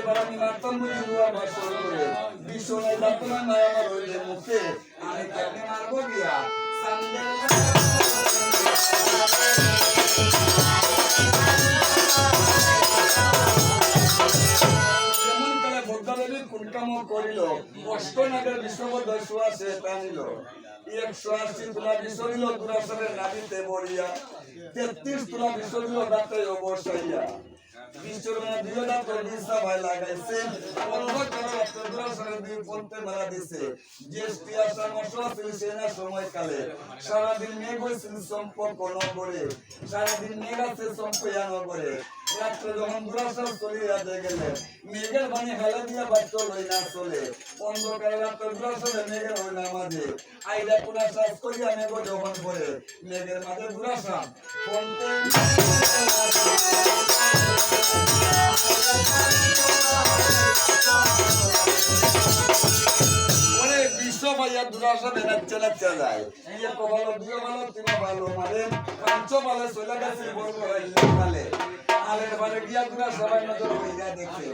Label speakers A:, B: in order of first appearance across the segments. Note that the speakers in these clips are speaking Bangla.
A: এবার আমি মারতাম বুঝি দুয়া বাসর করে বিশ্ব নাই যাতো না আমার হইলে মুখে আমি কেমনে মারবো বুদ্ধদেবী কুলকাম করিল বিশ্ববদ্ধ টানিল একশো আশি তুলা বিসরিল দুরাসরের নাবিতে অবসাইয়া বিশ্বরমা দুই করে বিসা ভাই লাগাইছে। অন্ধ কালো রক্ত দুরাসরের দুই পন্থে মেলা দিছে জিএসটি আসার মশলা আছিল সেনা সময়কালে। সারাদিন মেঘ হয়েছিল সম্পর্ক নগরে। সারাদিন মেঘ আছে সম্পয়া নগরে। রাত্রে যখন দিয়ে দিয়া বাচ্চ লই না চলে। অন্ধকারে রাত্রে দুরাসরে মেঘের হই না মাঝে। আইলা পুরা করিয়া মেঘ যখন পড়ে, মেঘের মাঝে বিশ্ব ভাইয়া দেখাচ্ছে লাগছে যায় এই এক ভালো দুই ভালো তিন ভালো মানে পাঁচ ভালো চলে গেছে বড় হালের বারে গিয়া দুরা সবাই নজর হইয়া দেখে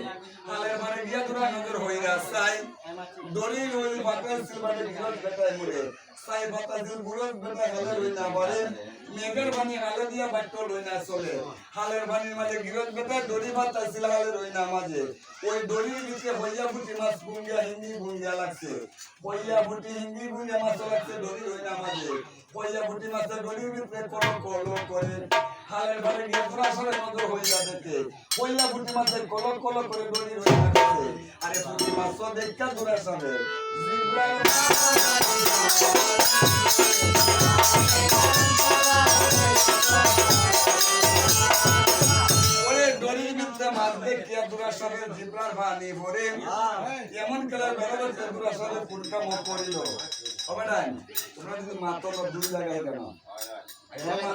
A: হালের বারে গিয়া দুরা নজর হইয়া চাই। দড়ি ওই বাতাস সিলবারে বিরোধ বেটায় মুড়ে। সাই বাতাস বুড়োর বেটা হেলে হই না পারে মেঘের বাণী হালে দিয়া বাট্য লই না চলে। হালের বাণীর মাঝে গিরজ বেটা দড়ি বাতাস ছিল হালে রই না মাঝে। ওই দড়ির ভিতরে হইয়া ফুটি মাছ বুঙ্গিয়া হিন্দি বুঙ্গিয়া লাগছে। হইয়া ফুটি হিন্দি বুঙ্গিয়া মাছ লাগছে দড়ি রই না মাঝে। হইয়া ফুটি মাছের দড়ির ভিতরে কল কল করে। হালের ঘরে গিয়ে সরাসরি নজর হইয়া দেখে হইয়া ফুটি মাছের কল কল করে রই না গেছে আরে ফুটি মাছ দেখা দূরে সবে ওরে দড়ির ভিতরে মাছ দেখিয়া দূরে সবে জিব্রার ভানি ভরে। এমন কেলার বেরোবে দূরে সবে ফুলকা মত করিল। হবে না তোমরা যদি মাতো দুই জায়গায় কেন এবার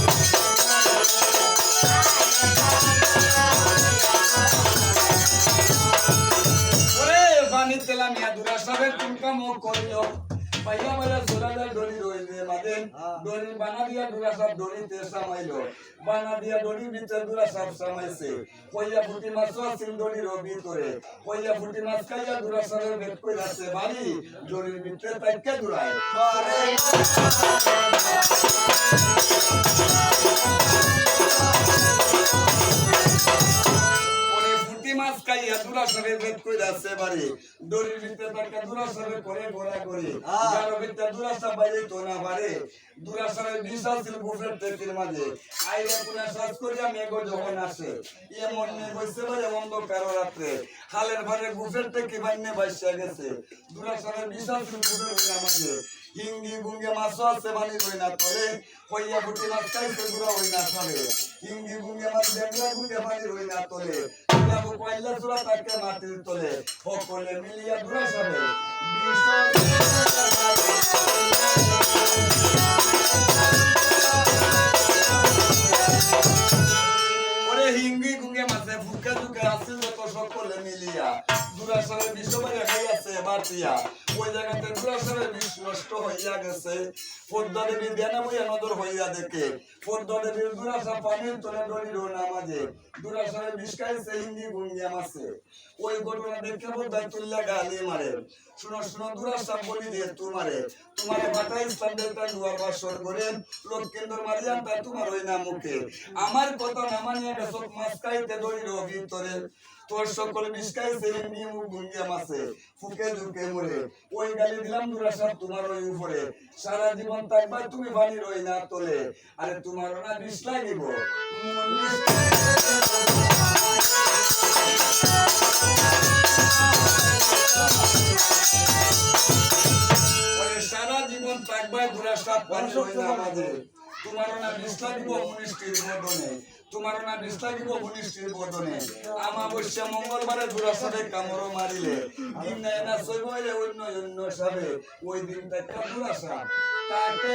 A: দুরাসনে তুমকা মুখ করিল পাইয়া মাইলা সোলালে দড়ি রইলে মাঝে দড়ি বানা দিয়া দুরা সব দড়িতে সামাইলো। বানা দিয়া দড়ি ভিতরে দুরা সব সামাইছে। কইয়া ফুটি মাছ আছিল দড়ির ভিতরে। কইয়া ফুটি মাছ খাইয়া দুরা সবের ভেদ কইরাছে বাড়ি দড়ির ভিতরে তাইকে দুরায়। দুরা বাড়ি দড়ির ভিতরে করে গোড়া করে। যার ভিতরে দুরা সব বাইরে তো না পারে দুরা সবে বিশাল ছিল বুফের টেকির মাঝে। আইরে কোনা সাজ করিয়া মেঘ যখন আসে এমন মেঘ হইছে বারে অন্ধকার রাত্রে। হালের ভারে বুফের টেকি বাইনে বাইসা গেছে। দুরা সবে বিশাল ছিল বুফের মাঝে। হিঙ্গি গুঙ্গে মাছ আছে বানি রই না তোলে কইয়া বুটি মাছ খাইছে দুরা হই না সবে ইঙ্গি গুঙ্গে মাছ ডেঙ্গা গুঙ্গে বানি রই না তোলে। যাব কইলা চূড়া তাকে মাটির তলে। সকলে মিলিয়া দুরা সবে ফুকে দুকে আসিল যত সকলে মিলিয়া। দুরাসরে মারিয়া খাইয়াছে বাতিয়া ওই জায়গাতে দুরাসরে বিষ নষ্ট হইয়া গেছে। পদ্মা দেবী দেনা মইয়া হইয়া দেখে। দেবীর দুরাসা পানির তলে ডলিল নামাজে দুরাসরে বিষ খাইছে হিঙ্গি গুঙ্গিয়া মাছে ওই ঘটনা দেখে বোধহয় তুল্লা গালি মারে। শুনো শুনো দুরাসা বলি দিয়ে তোমারে তোমারে বাটা ইসলাম দেবতা দুয়ার বাসর করে। লোক কেন্দ্র মারিয়াম তাই তোমার ওই না মুখে। আমার কথা না মানিয়া মাছ খাইতে দড়ির ভিতরে তোর সকল মিসকাইছে এমনি মুখ গুঙ্গিয়া মাছে, ফুকে ঝুঁকে মরে। ওই গালি দিলাম দুরাসা তোমার ওই উপরে। সারা জীবন থাকবা তুমি বানি রই না তোলে। আরে তোমার না বিষ ওরে সারা জীবন থাকবা দুরাসা পানি রই না মাঝে। তোমারও না বিষ দিব মনিষ্ঠির বদনে তোমার না বিষ দিব মনিষ্ঠির বদনে। আমাবস্যা মঙ্গলবারে দুরাসারে কামড় মারিলে, দিন নেয় না সইব হইলে অন্য অন্য সাবে, ওই দিনটা একটা দুরাসা তাকে